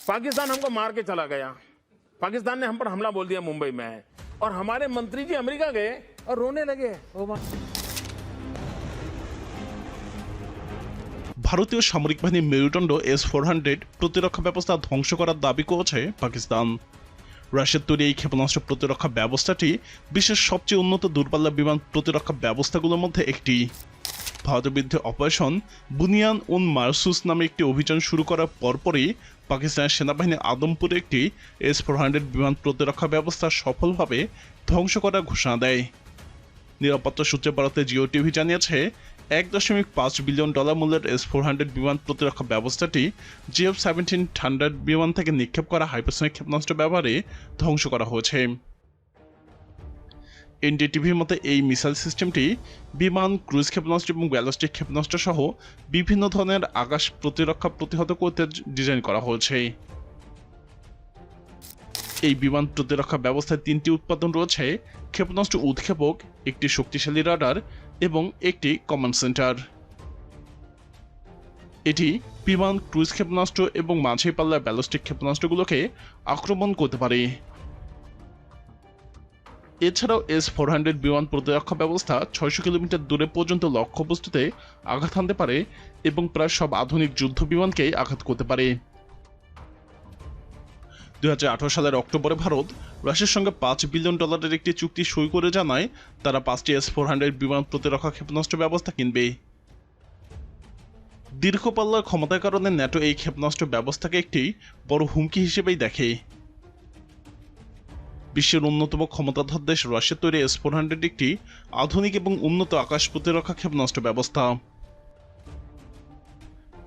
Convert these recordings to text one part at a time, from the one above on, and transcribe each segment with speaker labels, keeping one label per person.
Speaker 1: पाकिस्तान हमको मार के चला गया पाकिस्तान ने हम पर हमला बोल दिया मुंबई में और हमारे मंत्री जी अमेरिका गए और रोने लगे ओ मां
Speaker 2: ভারতীয় সামরিক বাহিনীর মেরুদণ্ড এস ফোর হান্ড্রেড প্রতিরক্ষা ব্যবস্থা ধ্বংস করার দাবি করেছে পাকিস্তান রাশিয়ার তৈরি এই ক্ষেপণাস্ত্র প্রতিরক্ষা ব্যবস্থাটি বিশ্বের সবচেয়ে উন্নত দূরপাল্লা বিমান প্রতিরক্ষা ব্যবস্থাগুলোর মধ্যে একটি ভারতের বিরুদ্ধে অপারেশন বুনিয়ান উন মারসুস নামে একটি অভিযান শুরু করার পরপরই পাকিস্তানের সেনাবাহিনী আদমপুরে একটি এস ফোর হান্ড্রেড বিমান প্রতিরক্ষা ব্যবস্থা সফলভাবে ধ্বংস করার ঘোষণা দেয়। নিরাপত্তা সূত্রে ভারতের জিও টিভি জানিয়েছে, এক দশমিক পাঁচ বিলিয়ন ডলার মূল্যের এস ফোর হান্ড্রেড বিমান প্রতিরক্ষা ব্যবস্থাটি জিএফ সেভেন্টিন থান্ডার্ড বিমান থেকে নিক্ষেপ করা হাইপারসনিক ক্ষেপণাস্ত্র ব্যবহারে ধ্বংস করা হয়েছে। এনডিটিভির মতে এই মিসাইল সিস্টেমটি বিমান, ক্রুজ ক্ষেপণাস্ত্র এবং ব্যালিস্টিক ক্ষেপণাস্ত্র সহ বিভিন্ন ধরনের আকাশ প্রতিরক্ষা প্রতিহত করতে ডিজাইন করা হয়েছে। এই বিমান প্রতিরক্ষা ব্যবস্থায় তিনটি উৎপাদন রয়েছে, ক্ষেপণাস্ত্র উৎক্ষেপক, একটি শক্তিশালী রাডার এবং একটি কমান্ড সেন্টার। এটি বিমান, ক্রুজ ক্ষেপণাস্ত্র এবং মাঝে পাল্লার ব্যালিস্টিক ক্ষেপণাস্ত্রগুলোকে আক্রমণ করতে পারে। এছাড়াও এস ফোর হান্ড্রেড বিমান প্রতিরক্ষা ব্যবস্থা ছয়শো কিলোমিটার দূরে পর্যন্ত লক্ষ্যবস্তুতে আঘাত হানতে পারে এবং প্রায় সব আধুনিক যুদ্ধ বিমানকেই আঘাত করতে পারে। দু হাজার আঠেরো সালের অক্টোবরে ভারত রাশিয়ার সঙ্গে পাঁচ বিলিয়ন ডলারের একটি চুক্তি সই করে জানায় তারা পাঁচটি এস ফোর হান্ড্রেড বিমান প্রতিরক্ষা ক্ষেপণাস্ত্র ব্যবস্থা কিনবে। দীর্ঘ পাল্লার ক্ষমতার কারণে ন্যাটো এই ক্ষেপণাস্ত্র ব্যবস্থাকে একটি বড় হুমকি হিসেবেই দেখে। বিশ্বের অন্যতম ক্ষমতাধর দেশ রাশিয়ার তৈরি এস ফোর হান্ড্রেড একটি আধুনিক এবং উন্নত আকাশ প্রতিরক্ষা ক্ষেপণাস্ত্র ব্যবস্থা।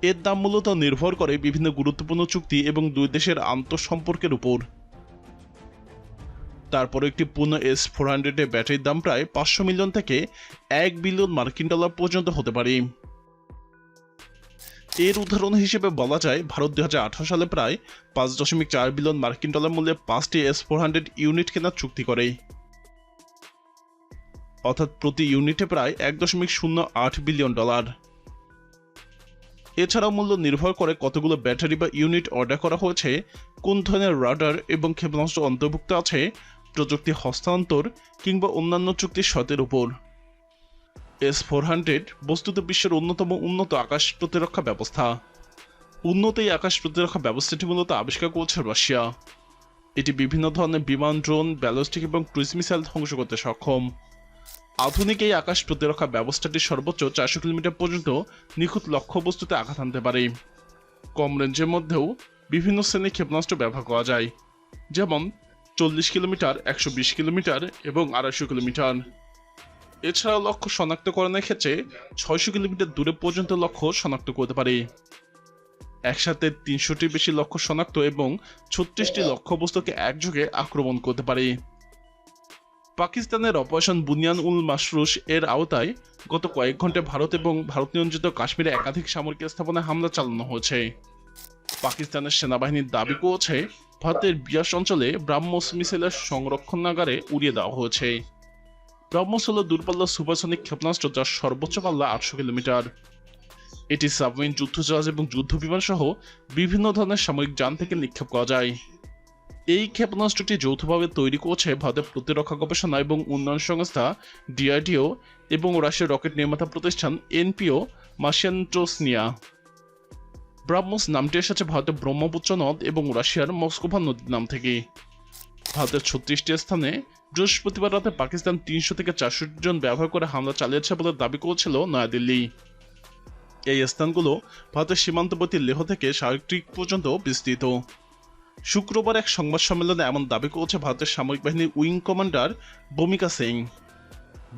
Speaker 2: এর দাম মূলত নির্ভর করে বিভিন্ন গুরুত্বপূর্ণ চুক্তি এবং দুই দেশের আন্তঃসম্পর্কের উপর। তারপর একটি পূর্ণ এস ফোর হান্ড্রেডের ব্যাটারির দাম প্রায় পাঁচশো মিলিয়ন থেকে এক বিলিয়ন মার্কিন ডলার পর্যন্ত হতে পারে। এর উদাহরণ হিসেবে বলা যায়, ভারত দু হাজার আঠারো সালে প্রায় পাঁচ দশমিক চার বিলিয়ন মার্কিন ডলার মূল্যে পাঁচটি এস ফোর হান্ড্রেড ইউনিট কেনার চুক্তি করে। অর্থাৎ প্রতি ইউনিটে প্রায় এক দশমিক শূন্য আট বিলিয়ন ডলার। এছাড়াও মূল্য নির্ভর করে কতগুলো ব্যাটারি বা ইউনিট অর্ডার করা হয়েছে, কোন ধরনের রাডার এবং ক্ষেপণাস্ত্র অন্তর্ভুক্ত আছে, প্রযুক্তি হস্তান্তর কিংবা অন্যান্য চুক্তির শর্তের উপর। এস ফোর হান্ড্রেড বস্তুত বিশ্বের অন্যতম উন্নত আকাশ প্রতিরক্ষা ব্যবস্থা। উন্নত এই আকাশ প্রতিরক্ষা ব্যবস্থাটি মূলত আবিষ্কার করেছে রাশিয়া। এটি বিভিন্ন ধরনের বিমান, ড্রোন, ব্যালিস্টিক এবং ক্রুজ মিসাইল ধ্বংস করতে সক্ষম। আধুনিক এই আকাশ প্রতিরক্ষা ব্যবস্থাটি সর্বোচ্চ চারশো কিলোমিটার পর্যন্ত নিখুঁত লক্ষ্যবস্তুতে আঘাত আনতে পারে। কম রেঞ্জের মধ্যেও বিভিন্ন শ্রেণির ক্ষেপণাস্ত্র ব্যবহার করা যায়। যেমন চল্লিশ কিলোমিটার, একশো বিশ কিলোমিটার এবং আড়াইশো কিলোমিটার। এছাড়াও লক্ষ্য শনাক্তকরণের ক্ষেত্রে ছয়শো কিলোমিটার দূরে পর্যন্ত লক্ষ্য শনাক্ত করতে পারে। একসাথে তিনশোটির বেশি লক্ষ্য শনাক্ত এবং ছত্রিশটি লক্ষ্যবস্তুকে একযোগে আক্রমণ করতে পারে। পাকিস্তানের অপারেশন বুনিয়ান উল মাসরুস এর আওতায় গত কয়েক ঘন্টায় ভারত এবং ভারত নিয়ন্ত্রিত কাশ্মীরে একাধিক সামরিক স্থাপনায় হামলা চালানো হয়েছে। পাকিস্তানের সেনাবাহিনীর দাবি করেছে, ভারতের বিয়াস অঞ্চলে ব্রাহ্মস মিসাইলের সংরক্ষণাগারে উড়িয়ে দেওয়া হয়েছে। ব্রহ্মস হল দূরপাল্লা সুপারসনিক ক্ষেপণাস্ত্র যার সর্বোচ্চ পাল্লা আটশো কিলোমিটার। এটি সাবমেরিন যুদ্ধজাহাজ এবং যুদ্ধ বিমান সহ বিভিন্ন ধরনের সামরিক যান থেকে নিক্ষেপ করা যায়। এই ক্ষেপণাস্ত্রটি যৌথভাবে তৈরি করছে ভারতের প্রতিরক্ষা গবেষণা এবং উন্নয়ন সংস্থা ডিআরডিও এবং রাশিয়ার রকেট নির্মাতা প্রতিষ্ঠান এনপিও মাসিয়ান্ট্রোসনিয়া ব্রাহ্মস নামটি এসেছে ভারতের ব্রহ্মপুত্র নদ এবং রাশিয়ার মস্কোভা নদীর নাম থেকে। ভারতের ছত্রিশটি স্থানে বৃহস্পতিবার রাতে পাকিস্তান তিনশো থেকে চারশো জন ব্যবহার করে হামলা চালিয়েছে বলে দাবি করেছিল নয়াদিল্লি। এই স্থানগুলো ভারতের সীমান্তবর্তী লেহ থেকে সাগরিক পর্যন্ত বিস্তৃত। শুক্রবার এক সংবাদ সম্মেলনে এমন দাবি করেছে ভারতের সামরিক বাহিনীর উইং কমান্ডার বমিকা সিং।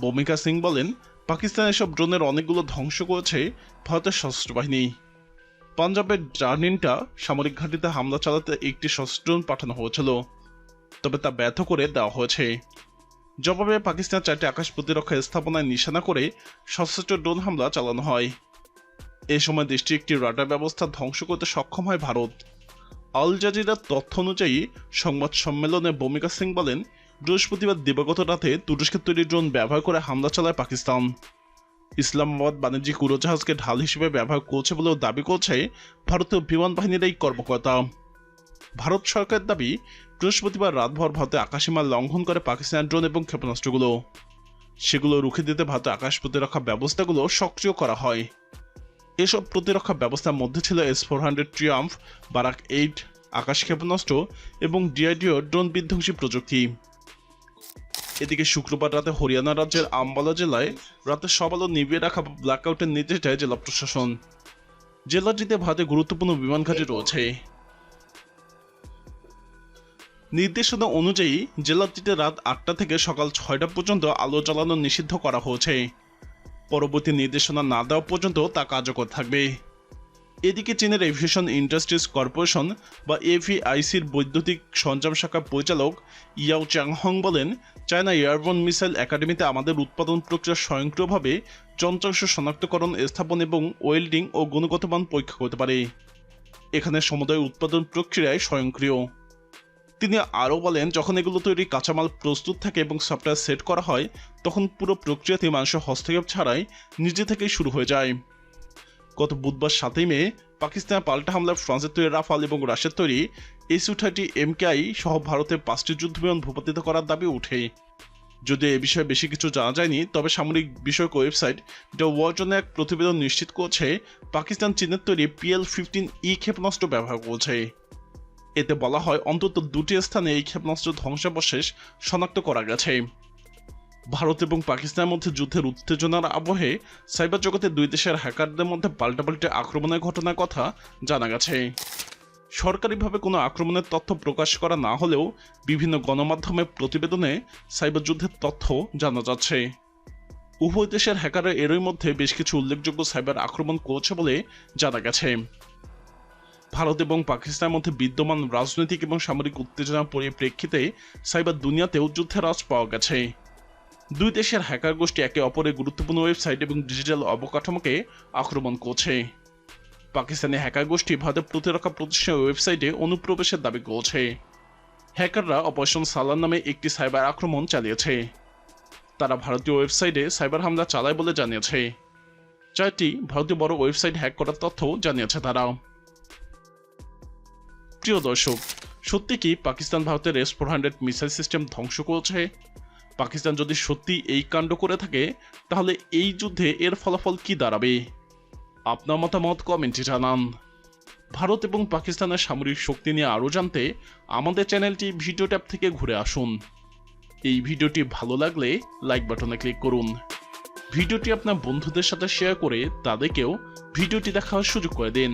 Speaker 2: বমিকা সিং বলেন, পাকিস্তান এসব ড্রোনের অনেকগুলো ধ্বংস করেছে ভারতের সশস্ত্র বাহিনী। পাঞ্জাবের জার্নিনটা সামরিক ঘাঁটিতে হামলা চালাতে একটি সশস্ত্র ড্রোন পাঠানো হয়েছিল। তবে তা ব্যর্থ করে দেওয়া হয়েছে। জবাবে পাকিস্তান চারটি আকাশ প্রতিরক্ষা স্থাপনায় নিশানা করে সশস্ত্র ড্রোন হামলা চালানো হয়। এ সময় দেশটির একটি রাডার ব্যবস্থা ধ্বংস করতে সক্ষম হয় ভারত। আল জাজিরার তথ্য অনুযায়ী, সংবাদ সম্মেলনে বমিকা সিং বলেন, বৃহস্পতিবার দিবাগত রাতে তুরস্কের তৈরি ড্রোন ব্যবহার করে হামলা চালায় পাকিস্তান। ইসলামাবাদ বাণিজ্যিক উড়োজাহাজকে ঢাল হিসেবে ব্যবহার করছে বলেও দাবি করছে ভারতীয় বিমান বাহিনীর এই কর্মকর্তা। ভারত সরকারের দাবি বৃহস্পতিবার রাতভর ভারতে আকাশসীমা লঙ্ঘন করে পাকিস্তান ড্রোন এবং ক্ষেপণাস্ত্রগুলো। সেগুলো রুখে দিতে ভারতে আকাশ প্রতিরক্ষা ব্যবস্থাগুলো সক্রিয় করা হয়। এসব প্রতিরক্ষা ব্যবস্থার মধ্যে ছিল S four hundred Triumf, Barak eight, Akash ক্ষেপণাস্ত্র এবং ডিআইডিও ড্রোন বিধ্বংসী প্রযুক্তি। এদিকে শুক্রবার রাতে হরিয়ানা রাজ্যের আম্বালা জেলায় রাতে সব আলো নিভিয়ে রাখা ব্ল্যাকআউটের নির্দেশ দেয় জেলা প্রশাসন। জেলাটিতে ভারতে গুরুত্বপূর্ণ বিমান ঘাঁটি রয়েছে। নির্দেশনা অনুযায়ী জেলাটিতে রাত আটটা থেকে সকাল ছয়টা পর্যন্ত আলো জ্বালানো নিষিদ্ধ করা হয়েছে। পরবর্তী নির্দেশনা না দেওয়া পর্যন্ত তা কার্যকর থাকবে। এদিকে চীনের এভিয়েশন ইন্ডাস্ট্রিজ কর্পোরেশন বা এভিআইসির বৈদ্যুতিক সরঞ্জাম শাখার পরিচালক ইয়াও চ্যাংহং বলেন, চায়না এয়ারবন মিসাইল একাডেমিতে আমাদের উৎপাদন প্রক্রিয়া স্বয়ংক্রিয়ভাবে যন্ত্রাংশ শনাক্তকরণ, স্থাপন এবং ওয়েল্ডিং ও গুণগত মান পরীক্ষা করতে পারে। এখানে সমুদায় উৎপাদন প্রক্রিয়ায় স্বয়ংক্রিয়। তিনি আরও বলেন, যখন এগুলো তৈরি কাঁচামাল প্রস্তুত থাকে এবং সফটওয়্যার সেট করা হয়, তখন পুরো প্রক্রিয়াতে মানুষের হস্তক্ষেপ ছাড়াই নিজে থেকেই শুরু হয়ে যায়। গত বুধবার সাতই মে পাকিস্তানের পাল্টা হামলায় ফ্রান্সের তৈরি রাফাল এবং রাশিয়ার তৈরি এসইউ থার্টি এমকেআই সহ ভারতের পাঁচটি যুদ্ধবিমান ভূপাতিত করার দাবি ওঠে যদিও এ বিষয়ে বেশি কিছু জানা যায়নি, তবে সামরিক বিষয়ক ওয়েবসাইট দ্য ওয়ার্জনে এক প্রতিবেদন নিশ্চিত করছে পাকিস্তান চীনের তৈরি পিএল ফিফটিন ই ক্ষেপণাস্ত্র ব্যবহার করছে। এতে বলা হয়, অন্তত দুটি স্থানে এই ক্ষেপণাস্ত্র ধ্বংসাবশেষ শনাক্ত করা গেছে। ভারত এবং পাকিস্তানের মধ্যে যুদ্ধের উত্তেজনার আবহে সাইবার জগতে দুই দেশের হ্যাকারদের মধ্যে পাল্টাপাল্টে আক্রমণের ঘটনার কথা জানা গেছে। সরকারিভাবে কোনো আক্রমণের তথ্য প্রকাশ করা না হলেও বিভিন্ন গণমাধ্যমে প্রতিবেদনে সাইবার যুদ্ধের তথ্য জানা যাচ্ছে। উভয় দেশের হ্যাকাররা এরই মধ্যে বেশ কিছু উল্লেখযোগ্য সাইবার আক্রমণ করেছে বলে জানা গেছে। ভারত এবং পাকিস্তানের মধ্যে বিদ্যমান রাজনৈতিক এবং সামরিক উত্তেজনার পরিপ্রেক্ষিতে সাইবার দুনিয়াতেও যুদ্ধের আজ পাওয়া গেছে। দুই দেশের হ্যাকার গোষ্ঠী একে অপরের গুরুত্বপূর্ণ ওয়েবসাইট এবং ডিজিটাল অবকাঠামোকে আক্রমণ করছে। পাকিস্তানি হ্যাকার গোষ্ঠী ভারতের প্রতিরক্ষা প্রতিষ্ঠানের ওয়েবসাইটে অনুপ্রবেশের দাবি করছে। হ্যাকাররা অপারেশন সালার নামে একটি সাইবার আক্রমণ চালিয়েছে। তারা ভারতীয় ওয়েবসাইটে সাইবার হামলা চালায় বলে জানিয়েছে। চারটি ভারতীয় বড় ওয়েবসাইট হ্যাক করার তথ্য জানিয়েছে তারা। প্রিয় দর্শক, সত্যি কি পাকিস্তান ভারতের S four hundred missile system ধ্বংস করেছে? পাকিস্তান যদি সত্যি এই কাণ্ড করে থাকে, তাহলে এই যুদ্ধে এর ফলাফল কি দাঁড়াবে? আপনার মতামত কমেন্টে জানান। ভারত এবং পাকিস্তানের সামরিক শক্তি নিয়ে আরও জানতে আমাদের চ্যানেলটি ভিডিও ট্যাব থেকে ঘুরে আসুন। এই ভিডিওটি ভালো লাগলে লাইক বাটনে ক্লিক করুন। ভিডিওটি আপনার বন্ধুদের সাথে শেয়ার করে তাদেরকেও ভিডিওটি দেখার সুযোগ করে দিন।